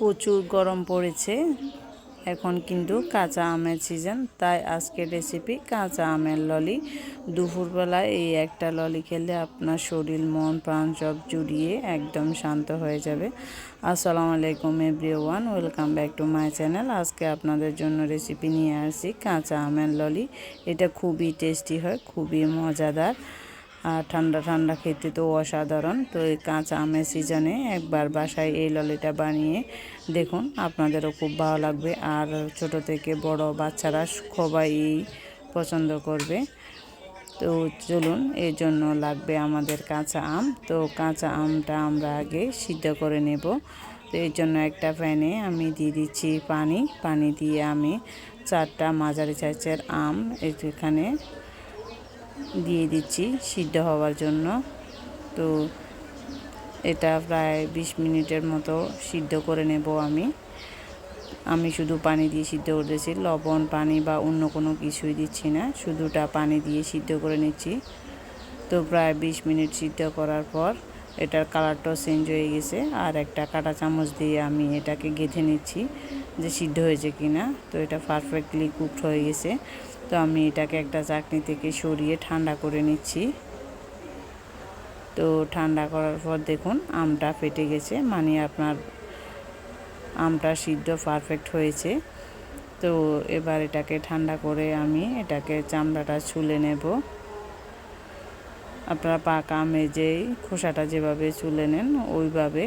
প্রচুর গরম পড়েছে। এখন কিন্তু কাঁচা আমের সিজন তাই আজকে রেসিপি কাঁচা আমের ললি। দুপুরবেলায় এই একটা ললি খেলে আপনার শরীর, মন, প্রাণ সব জুড়িয়ে একদম শান্ত হয়ে যাবে। আসসালামু আলাইকুম everyone welcome back to my channel আজকে আপনাদের জন্য রেসিপি নিয়ে আসছি কাঁচা আমের ললি। এটা খুবই টেস্টি হয়, খুবই মজাদার। আর ঠান্ডা ঠান্ডা খেতে তো অসাধারণ। তো এই কাঁচা আমের সিজনে একবার বাসায় এই ললিটা বানিয়ে দেখুন, আপনাদেরও খুব ভালো লাগবে। আর ছোট থেকে বড় বাচ্চারা সবাই পছন্দ করবে। তো চলুন, এর জন্য লাগবে আমাদের কাঁচা আম। তো কাঁচা আমটা আমরা আগে সিদ্ধ করে নেব। তো এর জন্য একটা প্যানে আমি দিয়ে দিচ্ছি পানি। পানি দিয়ে আমি চারটা মাঝারি সাইজের আম এখানে দিয়ে দিচ্ছি সিদ্ধ হওয়ার জন্য। তো এটা প্রায় বিশ মিনিটের মতো সিদ্ধ করে নেব আমি। আমি শুধু পানি দিয়ে সিদ্ধ করতেছি, লবণ, পানি বা অন্য কোনো কিছুই দিচ্ছি না, শুধুটা পানি দিয়ে সিদ্ধ করে নিচ্ছি। তো প্রায় বিশ মিনিট সিদ্ধ করার পর এটার কালারটাও চেঞ্জ হয়ে গেছে। আর একটা কাটা চামচ দিয়ে আমি এটাকে গেঁথে নিচ্ছি যে সিদ্ধ হয়েছে কি না তো এটা পারফেক্টলি কুকড হয়ে গেছে। তো আমি এটাকে একটা চাকনি থেকে সরিয়ে ঠান্ডা করে নিচ্ছি। তো ঠান্ডা করার পর দেখুন, আমটা ফেটে গেছে। মানে আপনার আমটা সিদ্ধ পারফেক্ট হয়েছে। তো এবার এটাকে ঠান্ডা করে আমি এটাকে চামড়াটা ছুলে নেব। আপনারা পাকা আমে যেই খোসাটা যেভাবে চুলে নেন, ওইভাবে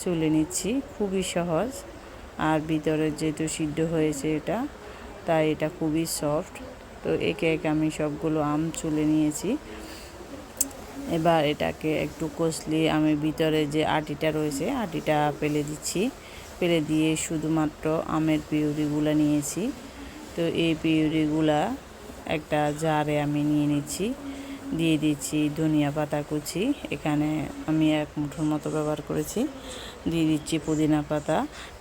চুলে নিচ্ছি। খুবই সহজ। আর ভিতরে যেহেতু সিদ্ধ হয়েছে এটা, তাই এটা খুবই সফট। তো একে একে আমি সবগুলো আম চুলে নিয়েছি। এবার এটাকে একটু কষলি আমি ভিতরে যে আটিটা রয়েছে, আটিটা পেলে দিচ্ছি। পেলে দিয়ে শুধুমাত্র আমের পিউরিগুলো নিয়েছি। তো এই পিউরিগুলা একটা জারে আমি নিয়ে নিচ্ছি। দিয়ে দিচ্ছি ধনিয়া পাতা কুচি। এখানে আমি এক মুঠোর মতো ব্যবহার করেছি। দিয়ে দিচ্ছি পুদিনা পাতা।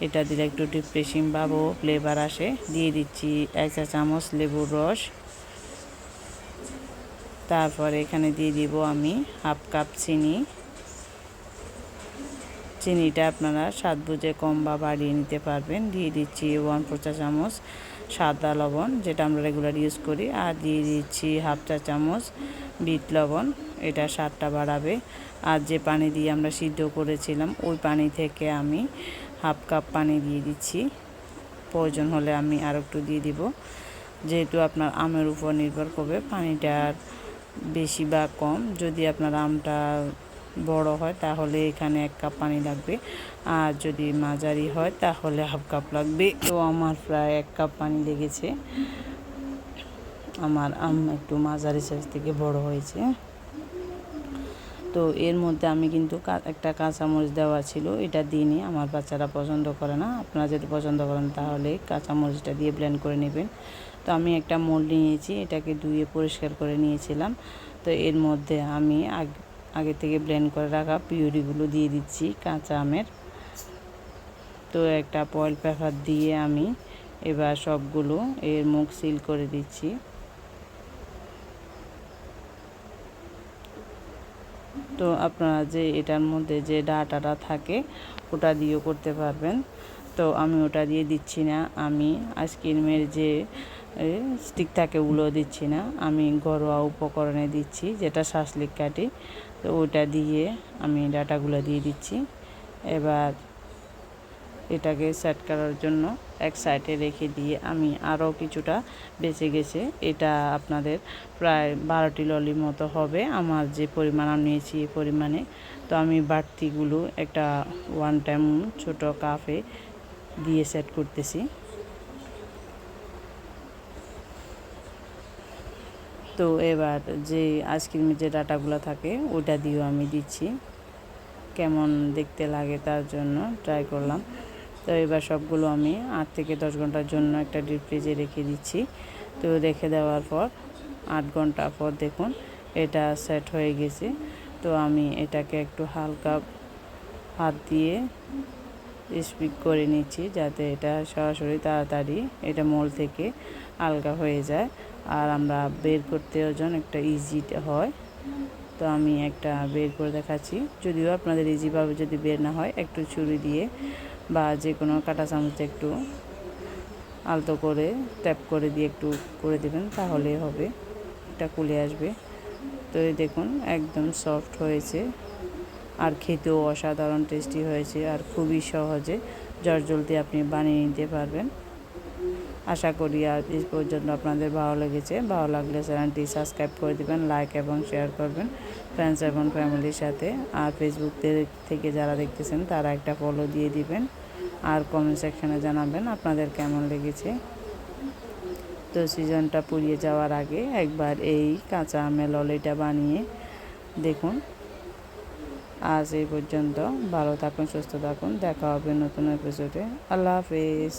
এটা দিলে একটু ডিপ্রেশিং ভাবও ফ্লেভার আসে। দিয়ে দিচ্ছি এক চা চামচ লেবুর রস। তারপর এখানে দিয়ে দিব আমি হাফ কাপ চিনি। চিনিটা আপনারা স্বাদ বুঝে কম বা বাড়িয়ে নিতে পারবেন। দিয়ে দিচ্ছি ওয়ান ফোর চা চামচ সাদা লবণ, যেটা আমরা রেগুলার ইউজ করি। আর দিয়ে দিচ্ছি হাফ চা চামচ বিট লবণ, এটা স্বাদটা বাড়াবে। আর যে পানি দিয়ে আমরা সিদ্ধ করেছিলাম, ওই পানি থেকে আমি হাফ কাপ পানি দিয়ে দিচ্ছি। প্রয়োজন হলে আমি আর একটু দিয়ে দিব। যেহেতু আপনার আমের উপর নির্ভর করবে পানিটার বেশি বা কম। যদি আপনার আমটা বড় হয়, তাহলে এখানে এক কাপ পানি লাগবে। আর যদি মাঝারি হয়, তাহলে হাফ কাপ লাগবে। তো আমার প্রায় এক কাপ পানি লেগেছে। আমার আম একটু মাঝারি সাইজ থেকে বড় হয়েছে। তো এর মধ্যে আমি কিন্তু একটা কাঁচামরিচ দেওয়া ছিল। এটা দিইনি আমার বাচ্চারা পছন্দ করে না। আপনারা যদি পছন্দ করেন, তাহলে কাঁচামরিচটা দিয়ে ব্লেন্ড করে নেবেন। তো আমি একটা মোল্ড নিয়েছি। এটাকে ধুয়ে পরিষ্কার করে নিয়েছিলাম। তো এর মধ্যে আমি আগে থেকে ব্লেন্ড করে রাখা পিউরিগুলো দিয়ে দিচ্ছি কাঁচা আমের। তো একটা পয়েল পেপার দিয়ে আমি এবার সবগুলো এর মুখ সিল করে দিচ্ছি। তো আপনারা যে এটার মধ্যে যে ডাটাটা থাকে ওটা দিয়েও করতে পারবেন। তো আমি ওটা দিয়ে দিচ্ছি না, আমি আইসক্রিমের যে স্টিক থাকে ওগুলো দিচ্ছি না। আমি ঘরোয়া উপকরণে দিচ্ছি যেটা শাসলিক কাটি। তো ওটা দিয়ে আমি ডাটাগুলো দিয়ে দিচ্ছি। এবার এটাকে সেট করার জন্য এক সাইডে রেখে দিয়ে আমি আরও কিছুটা বেঁচে গেছে। এটা আপনাদের প্রায় বারোটি ললির মতো হবে। আমার যে পরিমাণ, আমি নিয়েছি এই পরিমাণে। তো আমি বাড়তিগুলো একটা ওয়ান টাইম ছোট কাপে দিয়ে সেট করতেছি। তো এবার যে আইসক্রিমের যে ডাটাগুলো থাকে, ওটা দিয়েও আমি দিচ্ছি। কেমন দেখতে লাগে তার জন্য ট্রাই করলাম। তো এবার সবগুলো আমি আট থেকে দশ ঘণ্টার জন্য একটা ডিপ ফ্রিজে রেখে দিচ্ছি। তো রেখে দেওয়ার পর আট ঘণ্টা পর দেখুন এটা সেট হয়ে গেছে। তো আমি এটাকে একটু হালকা হাত দিয়ে স্পিক করে নিচ্ছি যাতে এটা সরাসরি তাড়াতাড়ি এটা মোল থেকে আলগা হয়ে যায়। আর আমরা বের করতেও যেন একটা ইজি হয়। তো আমি একটা বের করে দেখাচ্ছি। যদিও আপনাদের ইজিভাবে যদি বের না হয়, একটু ছুরি দিয়ে বা যে কোনো কাঁটা চামচ একটু আলতো করে ট্যাপ করে দিয়ে একটু করে দেবেন, তাহলে হবে। এটা কুলে আসবে। তো এই দেখুন, একদম সফট হয়েছে। আর খেতেও অসাধারণ টেস্টি হয়েছে। আর খুবই সহজে জলদি আপনি বানিয়ে নিতে পারবেন। আশা করি আর এই পর্যন্ত আপনাদের ভালো লেগেছে। ভালো লাগলে চ্যানেলটি সাবস্ক্রাইব করে দেবেন, লাইক এবং শেয়ার করবেন ফ্রেন্ডস এবং ফ্যামিলির সাথে। আর ফেসবুক থেকে যারা দেখতেছেন, তারা একটা ফলো দিয়ে দিবেন আর কমেন্ট সেকশনে জানাবেন আপনাদের কেমন লেগেছে। তো সিজনটা পুড়িয়ে যাওয়ার আগে একবার এই কাঁচা আমের ললিটা বানিয়ে দেখুন। আজ এই পর্যন্ত ভালো থাকুন, সুস্থ থাকুন, দেখা হবে নতুন এপিসোডে আল্লাহ হাফেজ।